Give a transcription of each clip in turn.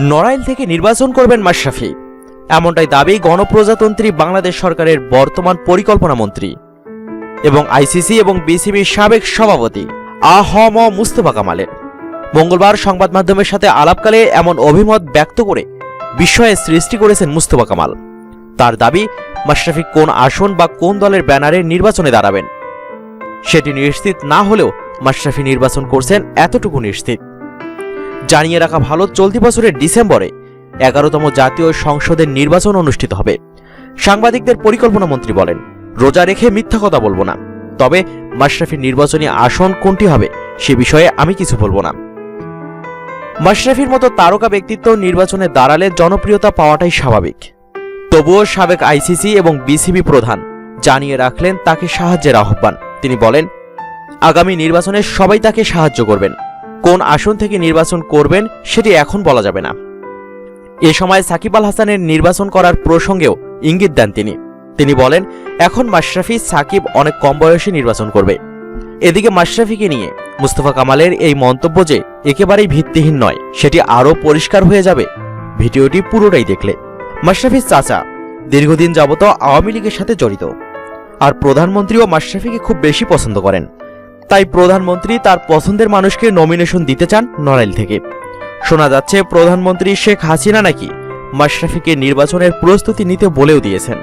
নড়াইল থেকে নির্বাচন করবেন মাশরাফি। এমনটাই দাবি গণপ্রজাতন্ত্রী বাংলাদেশ সরকারের বর্তমান পরিকল্পনা মন্ত্রী এবং আইসিসি এবং বিসিবির সাবেক সভাপতি আহম মুস্তফা কামালের। মঙ্গলবার সংবাদ মাধ্যমের সাথে আলাপকালে এমন অভিমত ব্যক্ত করে বিস্ময়ের সৃষ্টি করেছেন মুস্তফা কামাল। তার দাবি, মাশরাফি কোন আসন বা কোন দলের ব্যানারে নির্বাচনে দাঁড়াবেন? সেটি নিশ্চিত না হলেও মাশরাফি নির্বাচন করছেন এতটুকু নিশ্চিত। জানিয়ে রাখা ভালো, চলতি বছরের ডিসেম্বরে এগারোতম জাতীয় সংসদের নির্বাচন অনুষ্ঠিত হবে। সাংবাদিকদের পরিকল্পনা মন্ত্রী বলেন, রোজা রেখে মিথ্যা কথা বলব না। তবে মাশরাফির নির্বাচনী আসন কোনটি হবে, সে বিষয়ে আমি কিছু বলব না। মাশরাফির মতো তারকা ব্যক্তিত্ব নির্বাচনে দাঁড়ালে জনপ্রিয়তা পাওয়াটাই স্বাভাবিক। তবুও সাবেক আইসিসি এবং বিসিবি প্রধান জানিয়ে রাখলেন তাকে সাহায্যের আহ্বান। তিনি বলেন, আগামী নির্বাচনে সবাই তাকে সাহায্য করবেন। কোন আসন থেকে নির্বাচন করবেন সেটি এখন বলা যাবে না। এ সময় সাকিব আল হাসানের নির্বাচন করার প্রসঙ্গেও ইঙ্গিত দেন তিনি। তিনি বলেন, এখন মাশরাফি, সাকিব অনেক কম বয়সে নির্বাচন করবে। এদিকে মাশরাফিকে নিয়ে মুস্তফা কামালের এই মন্তব্য যে একেবারেই ভিত্তিহীন নয়, সেটি আরও পরিষ্কার হয়ে যাবে, ভিডিওটি পুরোটাই দেখলে। মাশরাফির চাচা দীর্ঘদিন যাবত আওয়ামী লীগের সাথে জড়িত। আর প্রধানমন্ত্রীও মাশরাফিকে খুব বেশি পছন্দ করেন। তাই প্রধানমন্ত্রী তার পছন্দের মানুষকে নমিনেশন দিতে চান নড়াইল থেকে। শোনা যাচ্ছে প্রধানমন্ত্রী শেখ হাসিনা নাকি মাশরাফিকে নির্বাচনের প্রস্তুতি নিতে বলেও দিয়েছেন।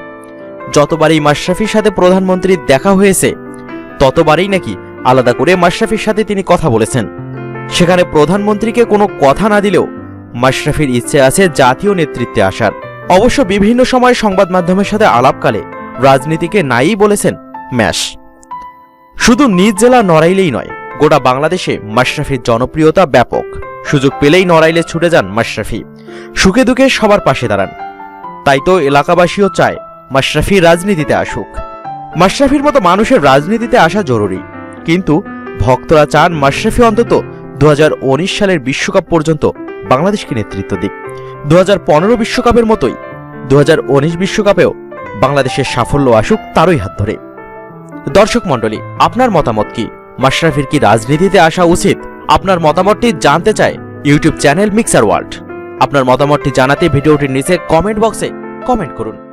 যতবারই মাশরাফির সাথে প্রধানমন্ত্রীর দেখা হয়েছে, ততবারই নাকি আলাদা করে মাশরাফির সাথে তিনি কথা বলেছেন। সেখানে প্রধানমন্ত্রীকে কোনো কথা না দিলেও মাশরাফির ইচ্ছে আছে জাতীয় নেতৃত্বে আসার। অবশ্য বিভিন্ন সময় সংবাদ মাধ্যমের সাথে আলাপকালে রাজনীতিকে নাই বলেছেন ম্যাশ। শুধু নিজ জেলা নড়াইলেই নয়, গোটা বাংলাদেশে মাশরাফির জনপ্রিয়তা ব্যাপক। সুযোগ পেলেই নড়াইলে ছুটে যান মাশরাফি। সুখে দুঃখে সবার পাশে দাঁড়ান। তাই তো এলাকাবাসীও চায় মাশরাফি রাজনীতিতে আসুক। মাশরাফির মতো মানুষের রাজনীতিতে আসা জরুরি। কিন্তু ভক্তরা চান মাশরাফি অন্তত দু হাজার উনিশ সালের বিশ্বকাপ পর্যন্ত বাংলাদেশকে নেতৃত্ব দিক। দু বিশ্বকাপের মতোই দু বিশ্বকাপেও বাংলাদেশের সাফল্য আসুক তারই হাত ধরে। দর্শক মন্ডলী আপনার মতামত কি? মাশরাফির কি রাজনীতিতে আসা উচিত? আপনার মতামতটি জানতে চায় ইউটিউব চ্যানেল মিক্সার ওয়ার্ল্ড। আপনার মতামতটি জানাতে ভিডিওটির নিচে কমেন্ট বক্সে কমেন্ট করুন।